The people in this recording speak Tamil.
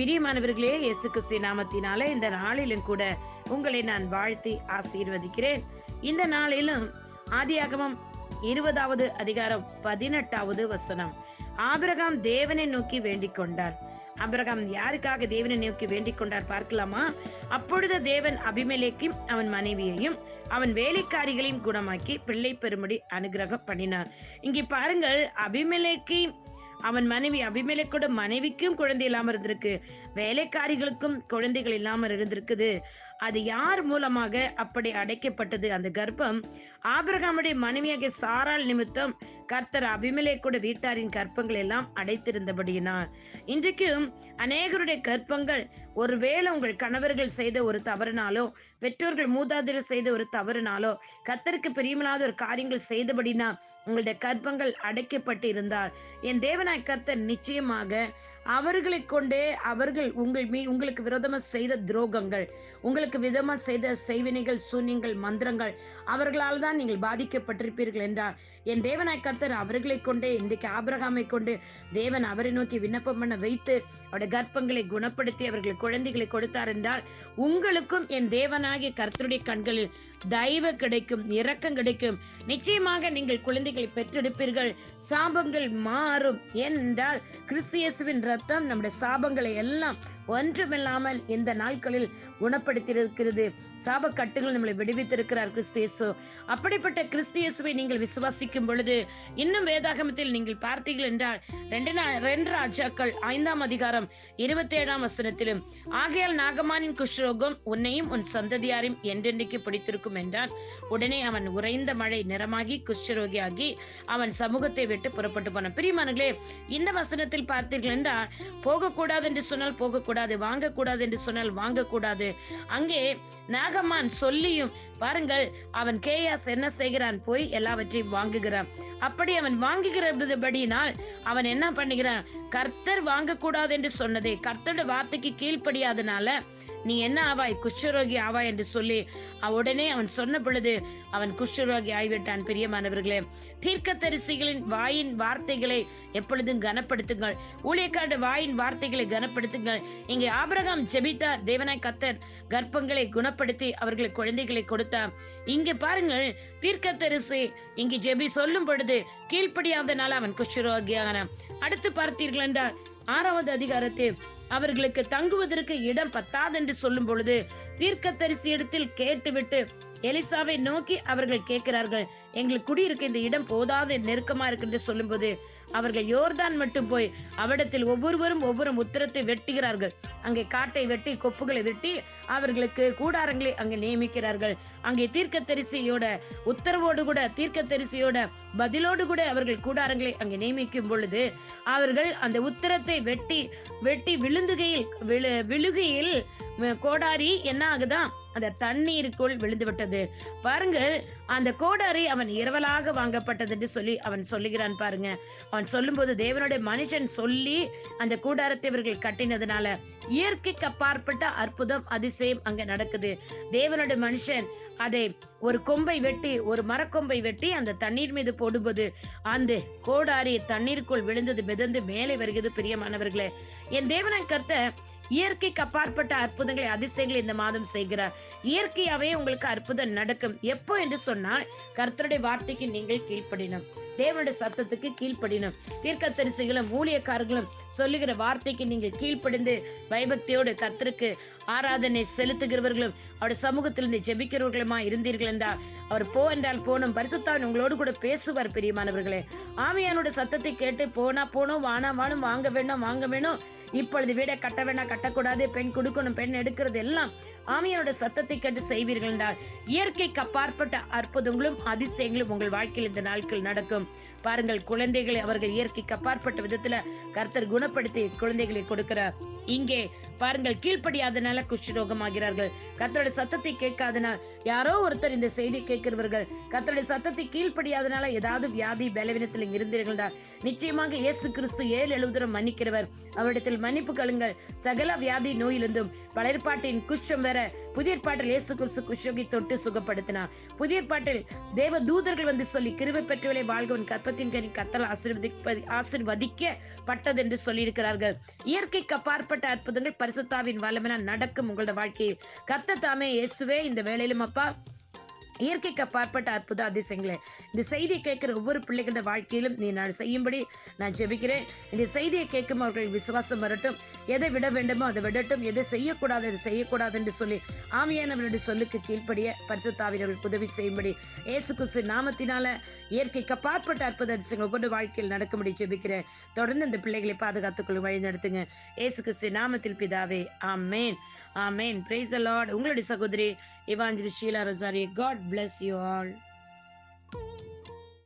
பிரியமானவர்களே இயேசு கிறிஸ்து நாமத்தினாலே இந்த நாளிலும் கூட உங்களை நான் வாழ்த்தி ஆசீர்வதிக்கிறேன். இந்த நாளிலும் ஆதியாகமம் இருபதாவது அதிகாரம் பதினெட்டாவது வசனம். ஆபிரகாம் தேவனை நோக்கி வேண்டிக் கொண்டார். அபிரகாம் யாருக்காக தேவனை நோக்கி வேண்டிக் கொண்டார் பார்க்கலாமா? அப்பொழுது தேவன் அபிமலைக்கும் அவன் மனைவியையும் அவன் வேலைக்காரிகளையும் குணமாக்கி பிள்ளை பெறும்படி அனுகிரகம் பண்ணினார். இங்கே பாருங்கள் அபிமெலேக்கு அவன் மனைவி அபிமேலக்கோட மனைவிக்கும் குழந்தை இல்லாம இருந்திருக்கு. வேலைக்காரிகளுக்கும் குழந்தைகள் இல்லாமல் இருந்திருக்குது. அது யார் மூலமாக அப்படி அடைக்கப்பட்டது? அந்த கர்ப்பம் ஆபிரகாமுடைய மனைவியாகிய சாரால் நிமித்தம் கர்த்தர் அபிமெலேக்கோட வீட்டாரின் கற்பங்கள் எல்லாம் அடைத்திருந்தபடியினார் இன்றைக்கும் அநேகருடைய கற்பங்கள் ஒருவேளை உங்கள் கணவர்கள் செய்த ஒரு தவறுனாலோ பெற்றோர்கள் மூதாதையர் செய்த ஒரு தவறுனாலோ கத்தருக்கு பிரியமில்லாத ஒரு காரியங்கள் செய்தபடினா உங்களுடைய கற்பங்கள் அடைக்கப்பட்டு இருந்தால் என் தேவனாய் கர்த்தர் நிச்சயமாக அவர்களை கொண்டே அவர்கள் உங்கள் மீ உங்களுக்கு விரோதமா செய்த துரோகங்கள் உங்களுக்கு விதமா செய்த செய்வினைகள் சூன்யங்கள் மந்திரங்கள் அவர்களால் தான் நீங்கள் பாதிக்கப்பட்டிருப்பீர்கள் என்றால் என் தேவனாய் கர்த்தர் அவர்களை கொண்டே இன்றைக்கு ஆபிரகாமை கொண்டு தேவன் அவரை நோக்கி விண்ணப்பம் பண்ண வைத்து அவருடைய கர்ப்பங்களை குணப்படுத்தி அவர்கள் குழந்தைகளை கொடுத்தார் என்றால் உங்களுக்கும் என் தேவனாகிய கர்த்தருடைய கண்களில் தயவு கிடைக்கும் இரக்கம் கிடைக்கும். நிச்சயமாக நீங்கள் குழந்தைகளை பெற்றெடுப்பீர்கள் சாபங்கள் மாறும் என்றால் கிறிஸ்தியசுவின் ரத்தம் நம்முடைய சாபங்களை எல்லாம் ஒன்றுமில்லாமல் இந்த நாட்களில் குணப்படுத்தியிருக்கிறது. சாப கட்டுகள் நம்மளை விடுவித்திருக்கிறார் கிறிஸ்தியசு அப்படிப்பட்ட கிறிஸ்தியசுவை நீங்கள் விசுவாசிக்கும் பொழுது இன்னும் வேதாகமத்தில் நீங்கள் பார்த்தீர்கள் என்றால் ரெண்டு ரெண்டு ராஜாக்கள் ஐந்தாம் அதிகாரம் இருபத்தி ஏழாம் வசனத்திலும் ஆகையால் நாகமானின் குஷ்ரோகம் உன்னையும் உன் சந்ததியாரையும் என்றென்றைக்கு பிடித்திருக்கும் என்றான். உடனே அவன் உறைந்த மழை நிறமாகி குஷ்டரோகியாகி அவன் சமூகத்தை விட்டு புறப்பட்டு போனான். பிரியமானங்களே இந்த வசனத்தில் பார்த்தீர்கள் என்றால் போகக்கூடாது என்று சொன்னால் போகக்கூடாது வாங்கக்கூடாது என்று சொன்னால் வாங்கக்கூடாது. அங்கே நாகமான் சொல்லியும் பாருங்கள் அவன் கேயாஸ் என்ன செய்கிறான்? போய் எல்லாவற்றையும் வாங்குகிறான். அப்படி அவன் வாங்குகிறபடியினால் அவன் என்ன பண்ணுகிறான்? கர்த்தர் வாங்கக்கூடாது என்று சொன்னதே. கர்த்தரோட வார்த்தைக்கு கீழ்ப்படியாதனால நீ என்ன ஆவாய்? குஷ்டரோகி ஆவாய் என்று சொல்லி உடனே அவன் சொன்ன பொழுது அவன் குஷ்டரோகி ஆகிவிட்டான் பிரியமானவர்களே தீர்க்கதரிசிகளின் வாயின் வார்த்தைகளை எப்பொழுதும் கனப்படுத்துங்கள். ஊழியக்காரட வாயின் வார்த்தைகளை கனப்படுத்துங்கள். இங்கே ஆபரகம் ஜெபித்தார். தேவனாய் கத்தர் கர்ப்பங்களை குணப்படுத்தி அவர்களுக்கு குழந்தைகளை கொடுத்தார். இங்கே பாருங்கள் தீர்க்கதரிசி இங்கு ஜெபி சொல்லும் பொழுது கீழ்ப்படியாதனால அவன் குஷ்டரோகியான அடுத்து பார்த்தீர்கள் என்றால் ஆறாவது அதிகாரத்தில் அவர்களுக்கு தங்குவதற்கு இடம் பத்தாது என்று சொல்லும் பொழுது தீர்க்க தரிசி இடத்தில் கேட்டுவிட்டு எலிசாவை நோக்கி அவர்கள் கேட்கிறார்கள் எங்களுக்கு குடியிருக்க இந்த இடம் போதாது நெருக்கமா இருக்கு என்று சொல்லும்போது அவர்கள் யோர்தான் மட்டும் போய் அவ்விடத்தில் ஒவ்வொருவரும் ஒவ்வொரு உத்தரத்தை வெட்டுகிறார்கள். அங்கே காட்டை வெட்டி கொப்புகளை வெட்டி அவர்களுக்கு கூடாரங்களை அங்கே நியமிக்கிறார்கள். அங்கே தீர்க்க தரிசியோட உத்தரவோடு கூட தீர்க்க தரிசியோட பதிலோடு கூட அவர்கள் கூடாரங்களை அங்கே நியமிக்கும் பொழுது அவர்கள் அந்த உத்தரத்தை வெட்டி வெட்டி விழுந்துகையில் விழு விழுகையில் கோடாரி என்ன ஆகுதான் அந்த தண்ணீருக்குள் விழுந்து விட்டது பாருங்கள் அந்த கோடாரி அவன் இரவலாக வாங்கப்பட்டது என்று சொல்லி அவன் சொல்லுகிறான் பாருங்க. அவன் சொல்லும்போது தேவனுடைய மனுஷன் சொல்லி அந்த கூடாரத்தை இவர்கள் கட்டினதுனால இயற்கைக்கு அப்பாற்பட்ட அற்புதம் அதிசயம் அங்க நடக்குது. தேவனுடைய மனுஷன் அதை ஒரு கொம்பை வெட்டி ஒரு மரக்கொம்பை வெட்டி அந்த தண்ணீர் மீது போடும்போது அந்த கோடாரி தண்ணீருக்குள் விழுந்தது மிதந்து மேலே வருகிறது பிரியமானவர்களே. என் தேவனாய் கர்த்த இயற்கைக்கு அப்பாற்பட்ட அற்புதங்களை அதிசயங்களை இந்த மாதம் செய்கிறார். இயற்கையாவே உங்களுக்கு அற்புதம் நடக்கும். எப்போ என்று சொன்னால் கர்த்தருடைய வார்த்தைக்கு நீங்கள் கீழ்ப்படினோம். தேவனுடைய சத்தத்துக்கு கீழ்ப்படினும். தீர்க்க தரிசிகளும் ஊழியக்காரர்களும் சொல்லுகிற வார்த்தைக்கு நீங்கள் கீழ்ப்படிந்து பயபக்தியோடு கத்திற்கு ஆராதனை செலுத்துகிறவர்களும் அவருடைய சமூகத்திலிருந்து ஜெபிக்கிறவர்களுமா இருந்தீர்கள் என்றால் அவர் போ என்றால் போனும். பரிசுத்தான் உங்களோடு கூட பேசுவார் பிரியமானவர்களே. ஆமையானோட சத்தத்தை கேட்டு போனா போனோம் வானா வானும் வாங்க வேணும் வாங்க வேணும். இப்பொழுது வீடை கட்ட வேணாம் கட்டக்கூடாது. பெண் கொடுக்கணும் பெண் எடுக்கிறது எல்லாம் ஆவியானோட சத்தத்தை கேட்டு செய்வீர்கள் என்றால் இயற்கைக்கு அப்பாற்பட்ட அற்புதங்களும் அதிசயங்களும் உங்கள் வாழ்க்கையில் இந்த நாட்கள் நடக்கும். பாருங்கள் குழந்தைகளை அவர்கள் இயற்கைக்கு அப்பாற்பட்ட விதத்துல கர்த்தர் குணப்படுத்தி குழந்தைகளை கொடுக்கிறார். இங்கே பாருங்கள் கீழ்ப்படியாதனால குஷ்டரோகமாகிறார்கள். கர்த்தருடைய சத்தத்தை கேட்காதனால் யாரோ ஒருத்தர் இந்த செய்தி கேட்கிறவர்கள் கர்த்தருடைய சத்தத்தை கீழ்ப்படியாதனால ஏதாவது வியாதி பலவீனத்தில் இருந்தீர்கள் நிச்சயமாக இயேசு கிறிஸ்து ஏழு எழுபதுரம் மன்னிக்கிறவர். அவரிடத்தில் மன்னிப்பு கழுங்கள் சகல வியாதி நோயிலிருந்தும் பழையற்பாட்டின் குஷ்டம் வேற. புதிய பாட்டில் இயேசு கிறிஸ்து குஷ்டகை தொட்டு சுகப்படுத்தினார். புதிய பாட்டில் தேவ தூதர்கள் வந்து சொல்லி கிருவை பெற்றவளை வாழ்கவன் கற்பத்தின் கனி கத்தல் ஆசீர்வதிப்ப ஆசீர்வதிக்கப்பட்டது என்று சொல்லியிருக்கிறார்கள். இயற்கைக்கு அப்பாற்பட்ட அற்புதங்கள் பரிசுத்தாவின் வல்லமென நடக்கும் உங்களோட வாழ்க்கையில். கத்த தாமே இயேசுவே இந்த வேலையிலும் அப்பா இயற்கைக்கு அப்பாற்பட்ட அற்புத அதிசயங்களே. இந்த செய்தியை கேட்கிற ஒவ்வொரு பிள்ளைகளோட வாழ்க்கையிலும் நீ நான் செய்யும்படி நான் ஜெபிக்கிறேன். இந்த செய்தியை கேட்கும் அவர்கள் விசுவாசம் வரட்டும். எதை விட வேண்டுமோ அதை விடட்டும். எதை செய்யக்கூடாது அதை செய்யக்கூடாது என்று சொல்லி ஆமியானவருடைய சொல்லுக்கு கீழ்ப்படிய பரிசுத்தாவினர்கள் உதவி செய்யும்படி இயேசு குசு நாமத்தினால இயற்கைக்கு அப்பாற்பட்ட அற்புத அதிசயங்கள் ஒவ்வொரு வாழ்க்கையில் நடக்கும்படி ஜெபிக்கிறேன். தொடர்ந்து இந்த பிள்ளைகளை பாதுகாத்துக்கொள்ள வழி நடத்துங்க. இயேசு கிறிஸ்து நாமத்தில் பிதாவே ஆமேன். ஆமேன். பிரைஸ் அலார்ட் உங்களுடைய சகோதரி Evangelist Sheila Rosario. God bless you all.